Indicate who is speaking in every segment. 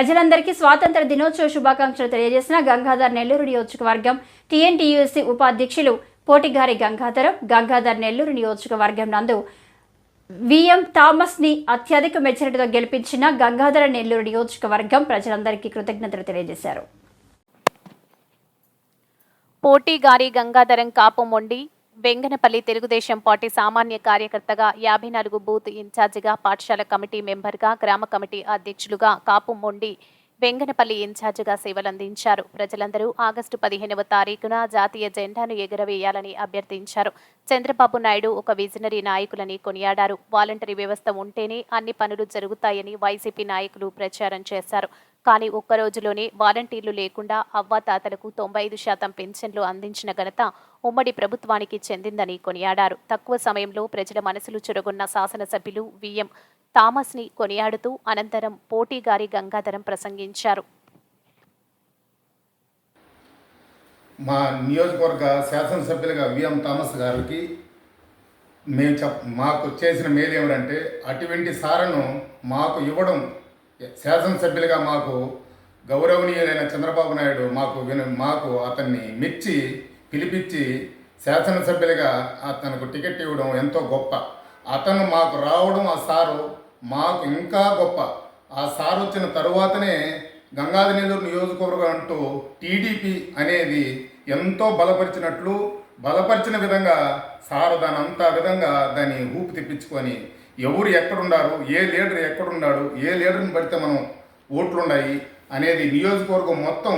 Speaker 1: ప్రజలందరికీ స్వాతంత్ర దినోత్సవ శుభాకాంక్షలు తెలియజేసిన గంగాధర్ నెల్లూరు నియోజకవర్గం టీఎన్టీయూఎస్సీ ఉపాధ్యక్షులు పోటిగారి గంగాధరం గంగాధర్ నెల్లూరు నియోజకవర్గం నందు విఎం థామస్ని అత్యధిక మెజారిటీతో గెలిపించిన గంగాధర నెల్లూరు నియోజకవర్గం ప్రజలందరికీ కృతజ్ఞతలు తెలియజేశారు.
Speaker 2: పోటీగారి గంగాధరం కాపమొండి వెంగనపల్లి తెలుగుదేశం పార్టీ సామాన్య కార్యకర్తగా యాభై నాలుగు బూత్ ఇన్ఛార్జిగా పాఠశాల కమిటీ మెంబర్గా గ్రామ కమిటీ అధ్యక్షులుగా కాపు మొండి వెంగనపల్లి ఇన్ఛార్జిగా సేవలందించారు. ప్రజలందరూ ఆగస్టు పదిహేనవ తారీఖున జాతీయ జెండాను ఎగురవేయాలని అభ్యర్థించారు. చంద్రబాబు నాయుడు ఒక విజనరీ నాయకులని కొనియాడారు. వాలంటరీ వ్యవస్థ ఉంటేనే అన్ని పనులు జరుగుతాయని వైసీపీ నాయకులు ప్రచారం చేశారు. కానీ ఒక్క రోజులోనే వాలంటీర్లు లేకుండా అవ్వాతాతలకు తొంభై ఐదు శాతం పెన్షన్లు అందించిన ఘనత ఉమ్మడి ప్రభుత్వానికి చెందిందని కొనియాడారు. తక్కువ సమయంలో ప్రజల మనసులు చొరగొన్న శాసనసభ్యులు విఎం థామస్ని కొనియాడుతూ అనంతరం పోటీగారి గంగాధరం ప్రసంగించారు.
Speaker 3: మా నియోజకవర్గ శాసనసభ్యులుగా విఎం థామస్ గారికి మేము చెప్ మాకు చేసిన మేలు ఏమిటంటే అటువంటి సారను మాకు ఇవ్వడం శాసనసభ్యులుగా మాకు గౌరవనీయులైన చంద్రబాబు నాయుడు మాకు విను మాకు అతన్ని మెచ్చి పిలిపించి శాసనసభ్యులుగా అతనికి టికెట్ ఇవ్వడం ఎంతో గొప్ప. అతను మాకు రావడం ఆ సారు మాకు ఇంకా గొప్ప. ఆ సారు వచ్చిన తరువాతనే గంగాధర నెల్లూరు నియోజకవర్గం అంటూ టీడీపీ అనేది ఎంతో బలపరిచినట్లు బలపరిచిన విధంగా సారు దాని అంత విధంగా దాన్ని ఊపు తెప్పించుకొని ఎవరు ఎక్కడున్నారు ఏ లీడర్ ఎక్కడున్నాడు ఏ లీడర్ని పడితే మనం ఓట్లు ఉన్నాయి అనేది నియోజకవర్గం మొత్తం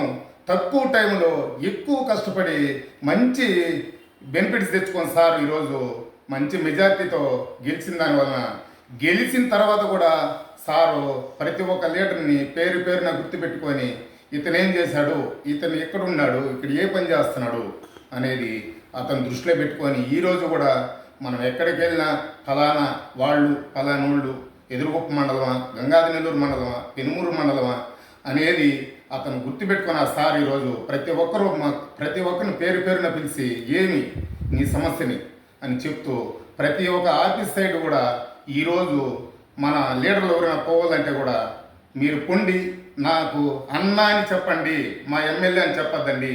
Speaker 3: తక్కువ టైంలో ఎక్కువ కష్టపడి మంచి బెనిఫిట్స్ తెచ్చుకొని సార్ ఈరోజు మంచి మెజార్టీతో గెలిచిన దానివలన గెలిచిన తర్వాత కూడా సారు ప్రతి ఒక్క లీడర్ని పేరు పేరున గుర్తుపెట్టుకొని ఇతను ఏం చేశాడు ఇతను ఎక్కడున్నాడు ఇక్కడ ఏ పని చేస్తున్నాడు అనేది అతను దృష్టిలో పెట్టుకొని ఈరోజు కూడా మనం ఎక్కడికి వెళ్ళినా ఫలానా వాళ్ళు ఫలానోళ్ళు ఎదురుగుప్ప మండలమా గంగాధర నెల్లూరు మండలమా పెనుమూరు మండలమా అనేది అతను గుర్తుపెట్టుకున్న సార్ ఈరోజు ప్రతి ఒక్కరూ ప్రతి ఒక్కరిని పేరు పేరున పిలిచి ఏమి నీ సమస్యని అని చెప్తూ ప్రతి ఒక్క ఆఫీస్ సైడ్ కూడా ఈరోజు మన లీడర్లు ఎవరైనా పోవాలంటే కూడా మీరు పొండి నాకు అన్న అని చెప్పండి మా ఎమ్మెల్యే అని చెప్పొద్దండి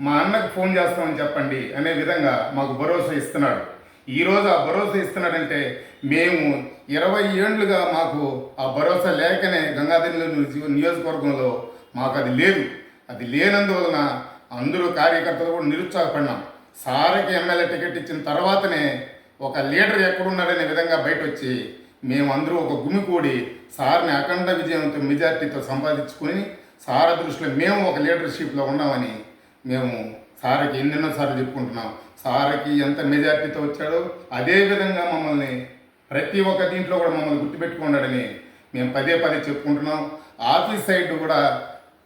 Speaker 3: మా అన్నకు ఫోన్ చేస్తామని చెప్పండి అనే విధంగా మాకు భరోసా ఇస్తున్నాడు. ఈరోజు ఆ భరోసా ఇస్తున్నాడంటే మేము ఇరవై ఏండ్లుగా మాకు ఆ భరోసా లేకనే గంగాధర నియోజకవర్గంలో మాకు అది లేదు. అది లేనందువలన అందరూ కార్యకర్తలు కూడా నిరుత్సాహపడినాం. సార్కి ఎమ్మెల్యే టికెట్ ఇచ్చిన తర్వాతనే ఒక లీడర్ ఎక్కడున్నాడనే విధంగా బయట వచ్చి అందరూ ఒక గుమికూడి సార్ని అఖండ విజయంతో మెజార్టీతో సంపాదించుకొని సార దృష్టిలో మేము ఒక లీడర్షిప్లో ఉన్నామని మేము సార్కి ఎన్నెన్నో సార్లు చెప్పుకుంటున్నాం. సార్కి ఎంత మెజార్టీతో వచ్చాడో అదే విధంగా మమ్మల్ని ప్రతి ఒక్క దీంట్లో కూడా మమ్మల్ని గుర్తుపెట్టుకున్నాడని మేము పదే పదే చెప్పుకుంటున్నాం. ఆఫీస్ సైడ్ కూడా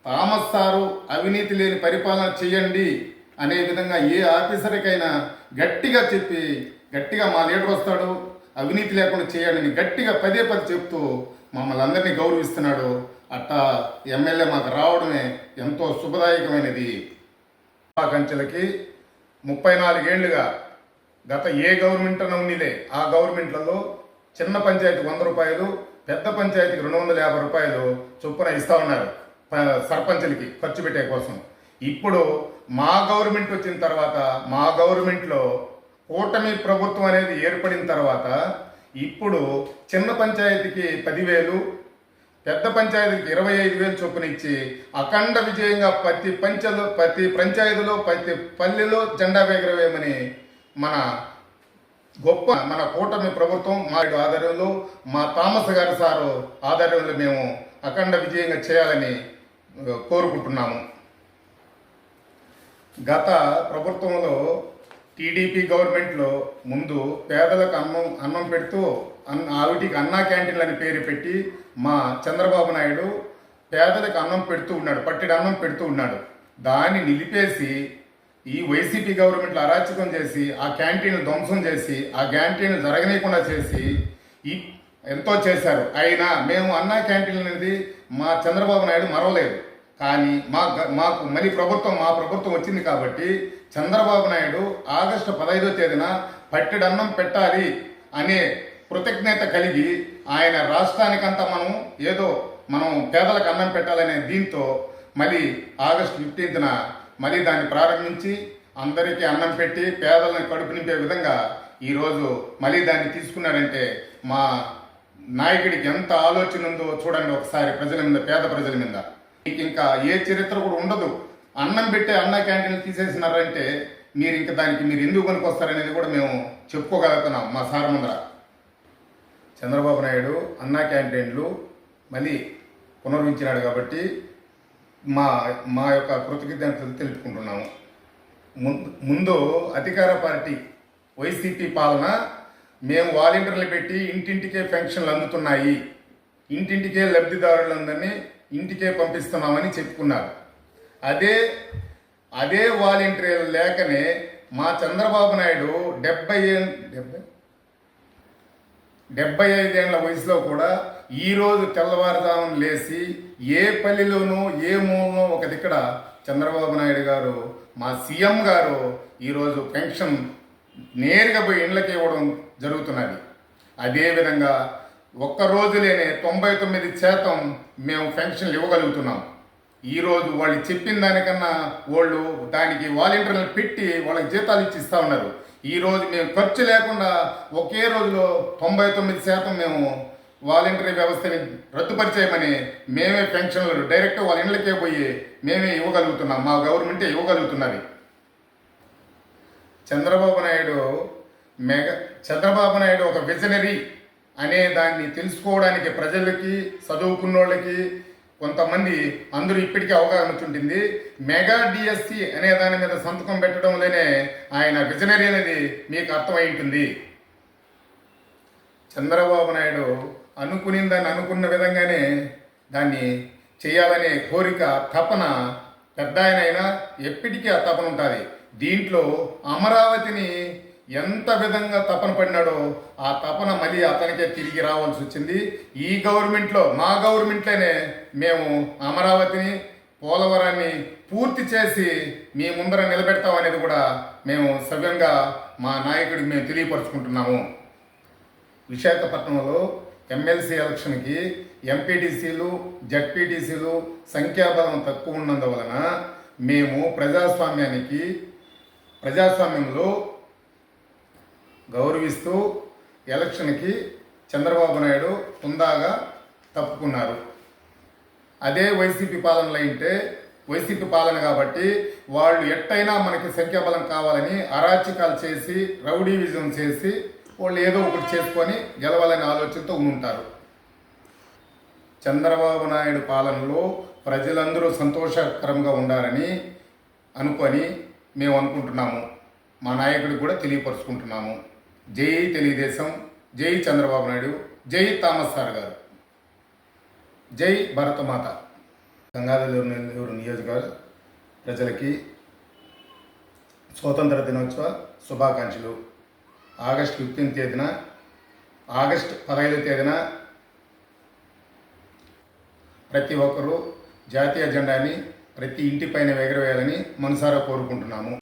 Speaker 3: థామస్ సారు అవినీతి లేని పరిపాలన చేయండి అనే విధంగా ఏ ఆఫీసర్కైనా గట్టిగా చెప్పి గట్టిగా మా లీడర్ వస్తాడు అవినీతి లేకుండా చేయాలని గట్టిగా పదే పదే చెప్తూ మమ్మల్ని అందరినీ గౌరవిస్తున్నాడు. అట్టా ఎమ్మెల్యే మాకు రావడమే ఎంతో శుభదాయకమైనది. కంచెలకి ముప్పై నాలుగేళ్ళుగా గత ఏ గవర్నమెంట్ ఉన్నదే. ఆ గవర్నమెంట్లలో చిన్న పంచాయతీ వంద రూపాయలు పెద్ద పంచాయతీకి రెండు వందల యాభై రూపాయలు చొప్పున ఇస్తా ఉన్నారు సర్పంచులకి ఖర్చు పెట్టే కోసం. ఇప్పుడు మా గవర్నమెంట్ వచ్చిన తర్వాత మా గవర్నమెంట్లో కూటమి ప్రభుత్వం అనేది ఏర్పడిన తర్వాత ఇప్పుడు చిన్న పంచాయతీకి పదివేలు పెద్ద పంచాయతీకి ఇరవై ఐదు వేలు చొప్పున ఇచ్చి అఖండ విజయంగా ప్రతి పంచలో ప్రతి పంచాయతీలో ప్రతి పల్లెలో జెండా ఎగరవేయమని మన గొప్ప మన కూటమి ప్రభుత్వం మా ఆధ్వర్యంలో మా థామస్ గారి సారు ఆధ్వర్యంలో మేము అఖండ విజయంగా చేయాలని కోరుకుంటున్నాము. గత ప్రభుత్వంలో టీడీపీ గవర్నమెంట్లో ముందు పేదలకు అన్నం అన్నం పెడుతూ అన్న ఆవిటికి అన్నా క్యాంటీన్లు అని పేరు పెట్టి మా చంద్రబాబు నాయుడు పేదలకు అన్నం పెడుతూ ఉన్నాడు పట్టిడి అన్నం పెడుతూ ఉన్నాడు. దాన్ని నిలిపేసి ఈ వైసీపీ గవర్నమెంట్లు అరాచకం చేసి ఆ క్యాంటీన్లు ధ్వంసం చేసి ఆ క్యాంటీన్లు జరగనీయకుండా చేసి ఈ ఎంతో చేశారు. అయినా మేము అన్నా క్యాంటీన్ అనేది మా చంద్రబాబు నాయుడు మరవలేదు. కానీ మా మాకు మళ్ళీ ప్రభుత్వం మా ప్రభుత్వం వచ్చింది కాబట్టి చంద్రబాబు నాయుడు ఆగస్టు పదహైదో తేదీన పట్టెడన్నం పెట్టాలి అనే కృతజ్ఞత కలిగి ఆయన రాష్ట్రానికంతా మనం ఏదో మనం పేదలకు అన్నం పెట్టాలనే దీంతో మళ్ళీ ఆగస్టు ఫిఫ్టీన్త్న మళ్ళీ దాన్ని ప్రారంభించి అందరికీ అన్నం పెట్టి పేదలను కడుపు నింపే విధంగా ఈరోజు మళ్ళీ దాన్ని తీసుకున్నారంటే మా నాయకుడికి ఎంత ఆలోచన ఉందో చూడండి ఒకసారి ప్రజల మీద పేద ప్రజల మీద. మీకు ఇంకా ఏ చరిత్ర కూడా ఉండదు. అన్నం పెట్టే అన్న క్యాంటీన్లు తీసేసినారంటే మీరు ఇంకా దానికి మీరు ఎందుకు కొనుక్కొస్తారనేది కూడా మేము చెప్పుకోగలుగుతున్నాం మా సార్ ముందర. చంద్రబాబు నాయుడు అన్నా క్యాంటీన్లు మళ్ళీ పునర్వించినాడు కాబట్టి మా మా యొక్క కృతజ్ఞతలు తెలుపుకుంటున్నాము. ముందు అధికార పార్టీ వైసీపీ పాలన మేము వాలంటీర్లు పెట్టి ఇంటింటికే పెన్షన్లు అందుతున్నాయి. ఇంటింటికే లబ్ధిదారులందరినీ ఇంటికే పంపిస్తున్నామని చెప్పుకున్నారు. అదే అదే వాలంటీర్లు లేకనే మా చంద్రబాబు నాయుడు డెబ్బై ఏ- డెబ్బై డెబ్బై ఐదేళ్ళ వయసులో కూడా ఈరోజు తెల్లవారుజామున లేచి ఏ పల్లెలోనూ ఏ మూలనో ఒక దిక్కడ చంద్రబాబు నాయుడు గారు మా సీఎం గారు ఈరోజు పెన్షన్ నేరుగా పోయి ఇండ్లకి ఇవ్వడం జరుగుతున్నది. అదేవిధంగా ఒక్క రోజులేనే తొంభై తొమ్మిది శాతం మేము పెన్షన్లు ఇవ్వగలుగుతున్నాం. ఈరోజు వాళ్ళు చెప్పిన దానికన్నా వాళ్ళు దానికి వాలంటీర్లు పెట్టి వాళ్ళకి జీతాలు ఇచ్చి ఇస్తూ ఉన్నారు. ఈరోజు మేము ఖర్చు లేకుండా ఒకే రోజులో తొంభై తొమ్మిది శాతం మేము వాలంటరీ వ్యవస్థని రద్దుపరిచేయమని మేమే పెన్షన్లు డైరెక్ట్ వాళ్ళ ఇళ్ళకే పోయి మేమే ఇవ్వగలుగుతున్నాం. మా గవర్నమెంటే ఇవ్వగలుగుతున్నది. చంద్రబాబు నాయుడు మెగ చంద్రబాబు నాయుడు ఒక విజనరీ అనే దాన్ని తెలుసుకోవడానికి ప్రజలకి చదువుకున్నోళ్ళకి కొంతమంది అందరూ ఇప్పటికీ అవగాహన ఉంటుంది మెగా డిఎస్సి అనే దాని మీద సంతకం పెట్టడంలోనే ఆయన విజనరీ అనేది మీకు అర్థమై ఉంటుంది. చంద్రబాబు నాయుడు అనుకుని దాన్ని అనుకున్న విధంగానే దాన్ని చేయాలనే కోరిక తపన పెద్ద ఆయన అయినా ఎప్పటికీ ఆ తపన ఉంటుంది. దీంట్లో అమరావతిని ఎంత విధంగా తపన పడినాడో ఆ తపన మళ్ళీ అతనికే తిరిగి రావాల్సి వచ్చింది. ఈ గవర్నమెంట్లో మా గవర్నమెంట్లోనే మేము అమరావతిని పోలవరాన్ని పూర్తి చేసి మీ ముందర నిలబెడతాం అనేది కూడా మేము సవ్యంగా మా నాయకుడికి మేము తెలియపరుచుకుంటున్నాము. విశాఖపట్నంలో ఎమ్మెల్సీ ఎలక్షన్కి ఎంపీటీసీలు జడ్పీటీసీలు సంఖ్యాబలం తక్కువ ఉన్నందువలన మేము ప్రజాస్వామ్యానికి ప్రజాస్వామ్యంలో గౌరవిస్తూ ఎలక్షన్కి చంద్రబాబు నాయుడు హుందాగా తప్పుకున్నారు. అదే వైసీపీ పాలనలో అయితే వైసీపీ పాలన కాబట్టి వాళ్ళు ఎట్టయినా మనకి సంఖ్యాబలం కావాలని అరాచకాలు చేసి రౌడీవిజం చేసి వాళ్ళు ఏదో ఒకటి చేసుకొని గెలవాలనే ఆలోచనతో ఉంటారు చంద్రబాబు నాయుడు పాలనలో ప్రజలందరూ సంతోషకరంగా ఉండాలని అనుకొని మేము అనుకుంటున్నాము. మా నాయకుడికి కూడా తెలియపరుచుకుంటున్నాము. జై తెలుగుదేశం జై చంద్రబాబు నాయుడు జై థామస్ సార్ గారు. జై భరతమాత గంగాధర నెల్లూరు నియోజకవర్గ ప్రజలకి స్వాతంత్ర దినోత్సవ శుభాకాంక్షలు. ఆగస్ట్ ఫిఫ్టీన్ తేదీన ఆగస్ట్ పదహైదు తేదీన ప్రతి ఒక్కరూ జాతీయ జెండాని ప్రతి ఇంటిపైన ఎగరవేయాలని మనసారా కోరుకుంటున్నాము.